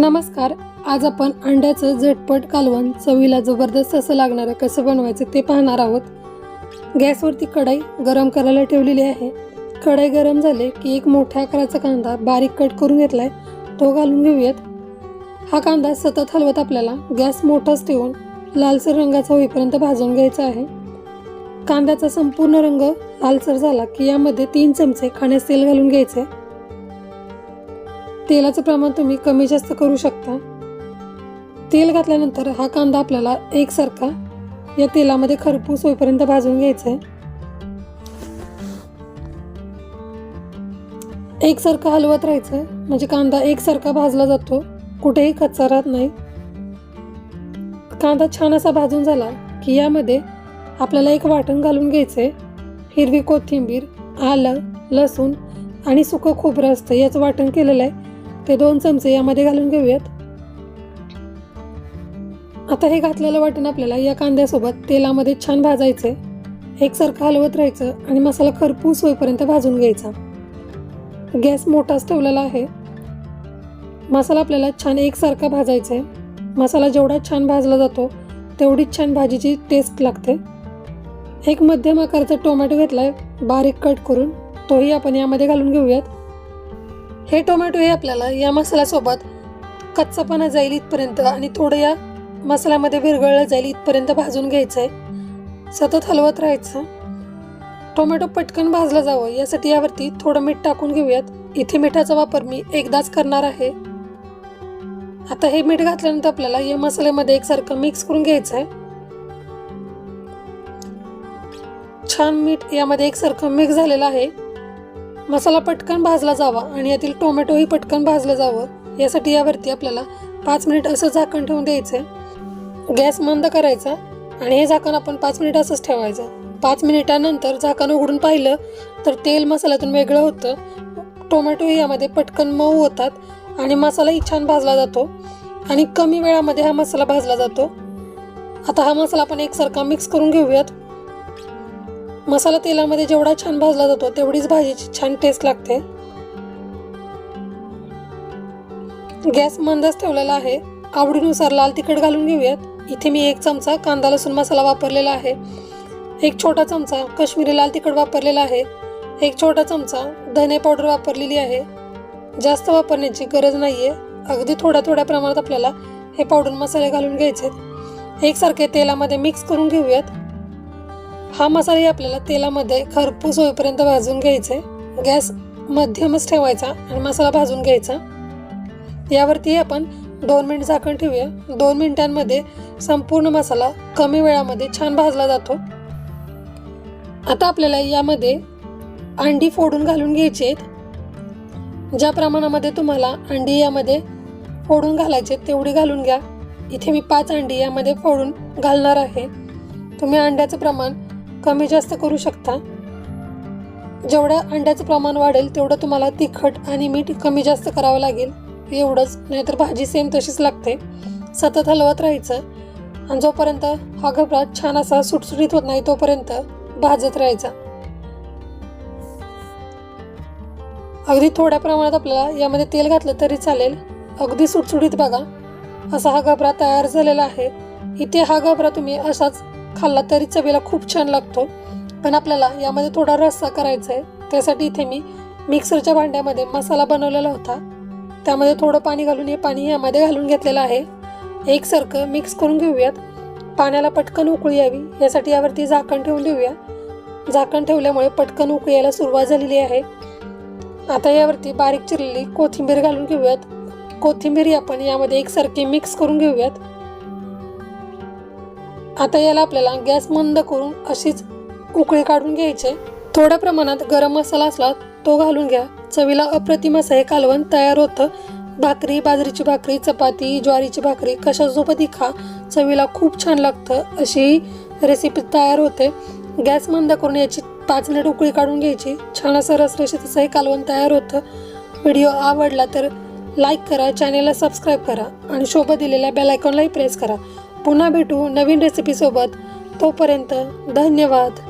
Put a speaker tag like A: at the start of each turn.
A: नमस्कार. आज आपण अंड्याचं झटपट कालवण चवीला जबरदस्त असं लागणारं कसं बनवायचं ते पाहणार आहोत. गॅसवरती कढई गरम करायला ठेवलेली आहे. कढई गरम झाले की एक मोठ्या आकाराचा कांदा बारीक कट करून घेतलाय. तो घालून घेऊयात. हा कांदा सतत हलवत आपल्याला गॅस मोठाच ठेवून लालसर रंगाचा होईपर्यंत भाजून घ्यायचा आहे. कांद्याचा संपूर्ण रंग लालसर झाला की यामध्ये तीन चमचे खाण्यास तेल घालून घ्यायचे तेलाचं प्रमाण तुम्ही कमी जास्त करू शकता. तेल घातल्यानंतर हा कांदा आपल्याला एकसारखा या तेलामध्ये खरपूस होईपर्यंत भाजून घ्यायचा आहे एकसारखं हलवत राहायचं म्हणजे कांदा एकसारखा भाजला जातो. कुठेही कच्चा राहत नाही. कांदा छान असा भाजून झाला की यामध्ये आपल्याला एक वाटण घालून घ्यायचंय. हिरवी कोथिंबीर आलं लसूण आणि सुकं खोबरं असतं. याचं वाटण केलेलं आहे. ते दोन चमचे यामध्ये घालून घेऊयात. आता हे घातलेलं वाटण आपल्याला या कांद्यासोबत तेलामध्ये छान भाजायचे एकसारखं हलवत राहायचं आणि मसाला खरपूस होईपर्यंत भाजून घ्यायचा. गॅस मोठाच ठेवलेला आहे. मसाला आपल्याला छान एकसारखा भाजायचा आहे मसाला जेवढा छान भाजला जातो तेवढीच छान भाजीची टेस्ट लागते. एक मध्यम आकाराचा टोमॅटो घेतला आहे बारीक कट करून तोही आपण यामध्ये घालून घेऊयात. हे टोमॅटो हे आपल्याला या मसाल्यासोबत कच्चापणा जाईल इथपर्यंत आणि थोडं या मसाल्यामध्ये विरघळलं जाईल इथपर्यंत भाजून घ्यायचं आहे सतत हलवत राहायचं. टोमॅटो पटकन भाजला जावं. यासाठी यावरती थोडं मीठ टाकून घेऊयात. इथे मिठाचा वापर मी एकदाच करणार आहे. आता हे मीठ घातल्यानंतर आपल्याला या मसाल्यामध्ये एकसारखं मिक्स करून घ्यायचं आहे छान मीठ यामध्ये एकसारखं मिक्स झालेलं आहे. मसाला पटकन भाजला जावा आणि यातील टोमॅटोही पटकन भाजलं जावं. यासाठी यावरती आपल्याला पाच मिनिट असं झाकण ठेवून द्यायचं. गॅस मंद करायचा आणि हे झाकण आपण पाच मिनिट असंच ठेवायचं. पाच मिनिटानंतर झाकण उघडून पाहिलं तर तेल मसाल्यातून वेगळं होतं. टोमॅटोही यामध्ये पटकन मऊ होतात आणि मसालाही छान भाजला जातो आणि कमी वेळामध्ये हा मसाला भाजला जातो. आता हा मसाला आपण एकसारखा मिक्स करून घेऊयात. मसाला तेलामध्ये जेवढा छान भाजला जातो तेवढीच भाजीची छान टेस्ट लागते. गॅस मंदच ठेवलेला आहे. आवडीनुसार लाल तिखट घालून घेऊयात. इथे मी एक चमचा कांदा लसूण मसाला वापरलेला आहे. एक छोटा चमचा काश्मीरी लाल तिखट वापरलेला आहे. एक छोटा चमचा धने पावडर वापरलेली आहे. जास्त वापरण्याची गरज नाही आहे अगदी थोड्या थोड्या प्रमाणात आपल्याला हे पावडर मसाले घालून घ्यायचे एकसारखे तेलामध्ये मिक्स करून घेऊयात. हा मसालाही आपल्याला तेलामध्ये खरपूस होईपर्यंत भाजून घ्यायचे. गॅस मध्यमच ठेवायचा आणि मसाला भाजून घ्यायचा. यावरती आपण दोन मिनिट झाकण ठेवूया. दोन मिनिटांमध्ये संपूर्ण मसाला कमी वेळामध्ये छान भाजला जातो. आता आपल्याला यामध्ये अंडी फोडून घालून घ्यायची आहेत. ज्या प्रमाणामध्ये तुम्हाला अंडी यामध्ये फोडून घालायचे तेवढी घालून घ्या. इथे मी पाच अंडी यामध्ये फोडून घालणार आहे. तुम्ही अंड्याचं प्रमाण कमी जास्त करू शकता. जेवढं अंड्याचं प्रमाण वाढेल तेवढं तुम्हाला तिखट आणि मीठ कमी जास्त करावं लागेल. एवढंच नाहीतर भाजी सेम तशीच लागते. सतत हलवत राहायचं. आणि जोपर्यंत हा घबरा छान असा सुटसुटीत होत नाही तोपर्यंत भाजत राहायचा. अगदी थोड्या प्रमाणात आपल्याला यामध्ये तेल घातलं तरी चालेल. अगदी सुटसुटीत बघा. असा हा घबरा तयार झालेला आहे. इथे हा घबरा तुम्ही असाच खाल्ला तरी चवीला खूप छान लागतो. पण आपल्याला यामध्ये थोडा रस्सा करायचा आहे त्यासाठी इथे मी मिक्सरच्या भांड्यामध्ये मसाला बनवलेला होता. त्यामध्ये थोडं पाणी घालून हे पाणी यामध्ये घालून घेतलेलं आहे. एकसारखं मिक्स करून घेऊयात. पाण्याला पटकन उकळी यावी. यासाठी यावरती झाकण ठेवून देऊया. झाकण ठेवल्यामुळे पटकन उकळी यायला सुरुवात झालेली आहे. आता यावरती बारीक चिरलेली कोथिंबीर घालून घेऊयात. कोथिंबीर आपण यामध्ये एकसारखी मिक्स करून घेऊयात. आता याला आपल्याला गॅस मंद करून अशीच उकळी काढून घ्यायचे. थोड्या प्रमाणात गरम मसाला असला तो घालून घ्या. चवीला अप्रतिम असं हे कालवण तयार होतं. भाकरी बाजरीची भाकरी चपाती ज्वारीची भाकरी कशासोबतही खा. चवीला खूप छान लागतं अशी रेसिपी तयार होते. गॅस मंद करून याची पाच मिनिट उकळी काढून घ्यायची. छान असं रसरशीत असं हे कालवण तयार होतं. व्हिडिओ आवडला तर लाईक करा चॅनेलला सबस्क्राईब करा आणि सोबत दिलेल्या बेल आयकॉनलाही प्रेस करा. पुन्हा भेटू नवीन रेसिपीसोबत तोपर्यंत धन्यवाद.